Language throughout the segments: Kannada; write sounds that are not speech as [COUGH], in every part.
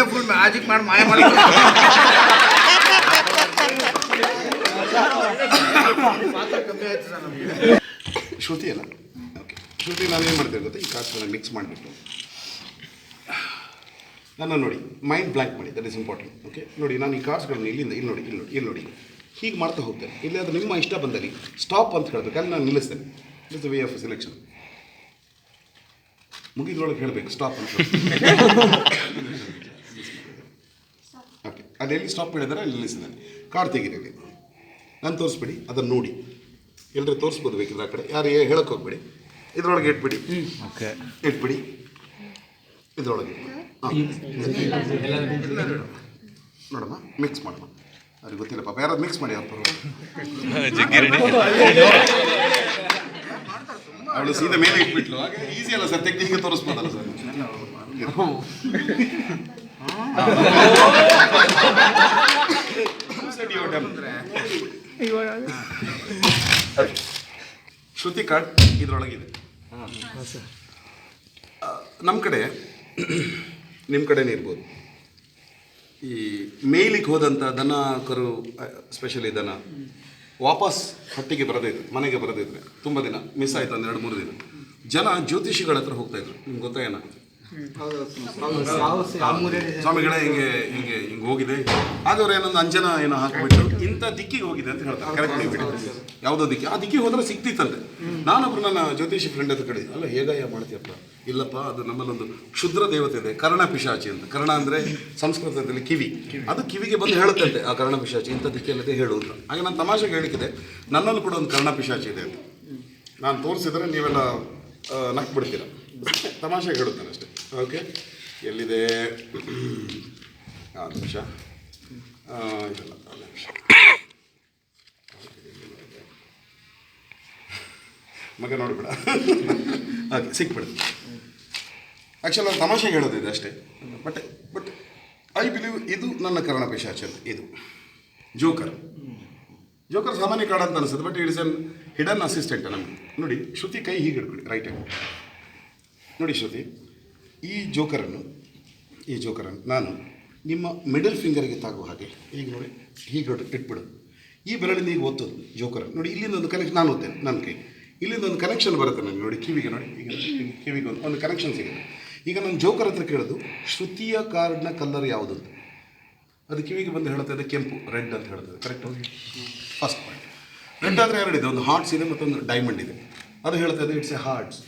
ಒಳ್ಳೆ ಫುಲ್ ಮ್ಯಾಜಿಕ್ ಮಾಡಿ ಮಾಯ ಮಾಡಿ ಶ್ರುತಿ ಅಲ್ಲ? ಓಕೆ ಶ್ರುತಿ ಏನು ಮಾಡ್ತೇನೆ ಗೊತ್ತಾ ಈ ಕಾಸ್ಟ್ ಮಿಕ್ಸ್ ಮಾಡಿಬಿಟ್ಟು. ನನ್ನ ನೋಡಿ ಮೈಂಡ್ ಬ್ಲ್ಯಾಂಕ್ ಮಾಡಿ ದಟ್ ಇಸ್ ಇಂಪಾರ್ಟೆಂಟ್ ಓಕೆ ನೋಡಿ, ನಾನು ಈ ಕಾರ್ಡ್ಸ್ಗಳನ್ನ ಇಲ್ಲಿಂದ, ಇಲ್ಲಿ ನೋಡಿ ಇಲ್ಲಿ ನೋಡಿ ಇಲ್ಲಿ ನೋಡಿ. ಹೀಗೆ ಮಾಡ್ತಾ ಹೋಗ್ತೇನೆ. ಇಲ್ಲಿ ಅದು ನಿಮ್ಮ ಇಷ್ಟ ಬಂದಲ್ಲಿ ಸ್ಟಾಪ್ ಅಂತ ಹೇಳಬೇಕು. ಅಲ್ಲಿ ನಾನು ನಿಲ್ಲಿಸ್ತೇನೆ. Is the way of selection ಮುಗಿದ್ರೊಳಗೆ ಹೇಳಬೇಕು ಸ್ಟಾಪ್ ಅಂತ. ಅಲ್ಲಿ ಎಲ್ಲಿ ಸ್ಟಾಪ್ ಮಾಡಿದ್ದಾರೆ ಅಲ್ಲಿ ಕಾರ್ ಕಾರ್ಡ್ ತೆಗೀರಿ ನಾನು ತೋರಿಸ್ಬಿಡಿ ಅದನ್ನು ನೋಡಿ. ಎಲ್ಲರೂ ತೋರಿಸ್ಬೋದು ಬೇಕಿದ್ರೆ ಆ ಕಡೆ. ಯಾರು ಹೇಳಕ್ಕೆ ಹೋಗ್ಬೇಡಿ. ಇದರೊಳಗೆ ಇಟ್ಬಿಡಿ. ಓಕೆ ಇಟ್ಬಿಡಿ. ಇದ್ರೊಳಗೆ ನೋಡಮ್ಮ ಮಿಕ್ಸ್ ಮಾಡಮ್ಮ. ಅವ್ರಿಗೆ ಗೊತ್ತಿಲ್ಲ ಪಾಪ. ಯಾರಾದ್ರು ಮಿಕ್ಸ್ ಮಾಡಿ ಅವ್ರ ಅವಳು ಸೀದಾ ಮೇಲೆ ಇಟ್ಬಿಟ್ಲು. ಹಾಗೆ ಈಸಿ ಅಲ್ಲ ಸರ್ ಟೆಕ್ನಿಕ್ಗೆ ತೋರಿಸ್ಬೋದಲ್ಲ ಸರ್ ಶ್ರುತಿ ಕಾರ್ಡ್ ಇದರೊಳಗಿದೆ. ನಮ್ಮ ಕಡೆ ನಿಮ್ಮ ಕಡೆನೇ ಇರ್ಬೋದು. ಈ ಮೇಲಿಗೆ ಹೋದಂಥ ದನ ಕರು ಸ್ಪೆಷಲಿ ದನ, ವಾಪಸ್ ಹಟ್ಟಿಗೆ ಬರದಿದ್ರೆ, ಮನೆಗೆ ಬರದಿದ್ರೆ. ತುಂಬ ದಿನ ಮಿಸ್ ಆಯ್ತು ಒಂದು ಎರಡು ಮೂರು ದಿನ. ಜನ ಜ್ಯೋತಿಷಿಗಳ ಹತ್ರ ಹೋಗ್ತಾ ಇದ್ರು. ನಿಮ್ಗೆ ಗೊತ್ತಾ ಸ್ವಾಮಿಗಳೇ, ಹಿಂಗೆ ಹಿಂಗೆ ಹಿಂಗೆ ಹೋಗಿದೆ. ಆಗ ಅವ್ರು ಏನೊಂದು ಅಂಜನ ಏನೋ ಹಾಕಿಬಿಟ್ಟು ಇಂಥ ದಿಕ್ಕಿಗೆ ಹೋಗಿದೆ ಅಂತ ಹೇಳ್ತಾರೆ. ಕರೆಕ್ಟ್ ಯಾವುದೋ ದಿಕ್ಕಿ. ಆ ದಿಕ್ಕಿಗೆ ಹೋದ್ರೆ ಸಿಕ್ತಿತ್ತಂತೆ ನಾನೊಬ್ರು ನನ್ನ ಜ್ಯೋತಿಷಿ ಫ್ರೆಂಡ್ ಹತ್ರ ಕಡೆ, ಅಲ್ಲ, ಹೇಗಯ್ಯ ಮಾಡ್ತೀಯಪ್ಪ? ಇಲ್ಲಪ್ಪ, ಅದು ನಮ್ಮಲ್ಲೊಂದು ಕ್ಷುದ್ರ ದೇವತೆ ಇದೆ, ಕರ್ಣ ಪಿಶಾಚಿ ಅಂತ. ಕರ್ಣ ಅಂದರೆ ಸಂಸ್ಕೃತದಲ್ಲಿ ಕಿವಿ. ಅದು ಕಿವಿಗೆ ಬಂದು ಹೇಳುತ್ತಂತೆ, ಆ ಕರ್ಣ ಪಿಶಾಚಿ, ಇಂಥ ದಿಕ್ಕಿಲ್ಲದೆ ಹೇಳು ಅಂತ. ಹಾಗೆ ನಾನು ತಮಾಷೆಗೆ ಹೇಳಿಕ್ಕಿದೆ ನನ್ನಲ್ಲೂ ಕೂಡ ಒಂದು ಕರ್ಣ ಪಿಶಾಚಿ ಇದೆ ಅಂತ. ನಾನು ತೋರಿಸಿದ್ರೆ ನೀವೆಲ್ಲ ನಕ್ಬಿಡ್ತೀರ. ತಮಾಷೆಗೆ ಹೇಳುತ್ತಾನೆ ಅಷ್ಟೇ. ಓಕೆ. ಎಲ್ಲಿದೆ? ಆ ನಿಮಿಷ. ಆ, ಇದಲ್ಲ ಆ ನಿಮಿಷ. ಮಗ ನೋಡಿಬಿಡ. ಓಕೆ ಸಿಕ್ಬಿಡುತ್ತೆ ಆ್ಯಕ್ಚುಲಿ ನಾನು ತಮಾಷೆಗೆ ಹೇಳೋದಿದೆ ಅಷ್ಟೇ. ಬಟ್ ಬಟ್ ಐ ಬಿಲೀವ್ ಇದು ನನ್ನ ಕರ್ಣ ಪಿಶಾಚಿ ಅಂತ ಇದು. ಜೋಕರ್ ಜೋಕರ್ ಸಾಮಾನ್ಯ ಕಾರ್ಡ್ ಅಂತ ಅನಿಸುತ್ತೆ but it is an hidden assistant ನಮಗೆ. ನೋಡಿ ಶ್ರುತಿ ಕೈ ಹೀಗೆ ಹಿಡ್ಕೊಳ್ಳಿ ರೈಟ್ ಹ್ಯಾಂಡ್ ನೋಡಿ ಶ್ರುತಿ. ಈ ಜೋಕರನ್ನು ಈ ಜೋಕರನ್ನು ನಾನು ನಿಮ್ಮ ಮಿಡಲ್ ಫಿಂಗರ್ಗೆ ತಾಗುವ ಹಾಗೆ ಈಗ ನೋಡಿ, ಹೀಗೆ ಇಟ್ಬಿಡು. ಈ ಬೆರಳಿಂದ ಈಗ ಒತ್ತೋದು ಜೋಕರ್. ನೋಡಿ, ಇಲ್ಲಿಂದ ಒಂದು ಕನೆಕ್ಷನ್ ನಾನು ಓದ್ತೇನೆ ನನ್ನ ಕೈ. ಇಲ್ಲಿಂದ ಒಂದು ಕನೆಕ್ಷನ್ ಬರುತ್ತೆ ನನಗೆ, ನೋಡಿ, ಕಿವಿಗೆ ನೋಡಿ, ಈಗ ಈಗ ಕಿವಿಗೆ ಒಂದು ಒಂದು ಕನೆಕ್ಷನ್ ಸಿಗುತ್ತೆ. ಈಗ ನಾನು ಜೋಕರ್ ಹತ್ರ ಕೇಳೋದು, ಶ್ರುತಿಯ ಕಾರ್ಡ್ನ ಕಲರ್ ಯಾವುದು ಅಂತ ಅದು ಕಿವಿಗೆ ಬಂದು ಹೇಳ್ತದೆ ಕೆಂಪು, ರೆಡ್ ಅಂತ ಹೇಳ್ತದೆ ಕರೆಕ್ಟ್ ಫಸ್ಟ್ ಪಾಯಿಂಟ್ ರೆಡ್ ಆದರೆ ಎರಡಿದೆ ಒಂದು ಹಾರ್ಟ್ಸ್ ಇದೆ, ಮತ್ತೊಂದು ಡೈಮಂಡ್ ಇದೆ. ಅದು ಹೇಳ್ತದೆ ಇಟ್ಸ್ ಎ ಹಾರ್ಟ್ಸ್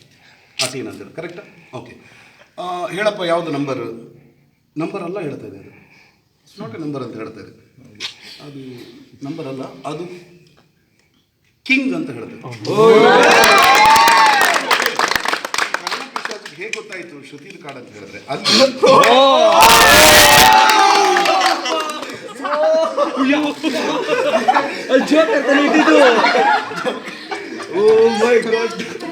ಅಟೀನ್ ಅಂತ ಹೇಳಿ ಕರೆಕ್ಟಾ ಓಕೆ ಹೇಳಪ್ಪ ಯಾವುದು ನಂಬರ್ ನಂಬರ್ ಅಲ್ಲ ಹೇಳ್ತಾ ಇದ್ದೇನೆ. ಅದು ಇಟ್ಸ್ ನಾಟ್ ಎ ನಂಬರ್ ಅಂತ ಹೇಳ್ತಾ ಇದೆ ಅದು ನಂಬರ್ ಅಲ್ಲ ಅದು ಕಿಂಗ್ ಅಂತ ಹೇಳ್ತಾರೆ ಹೇಗೆ ಗೊತ್ತಾಯಿತು ಶ್ರುತಿಲ್ ಕಾಡ್ ಅಂತ ಹೇಳಿದ್ರೆ? ಇದ್ದಿದ್ದು ಓ. ಮೈ ಗಾಡ್ [LAUGHS]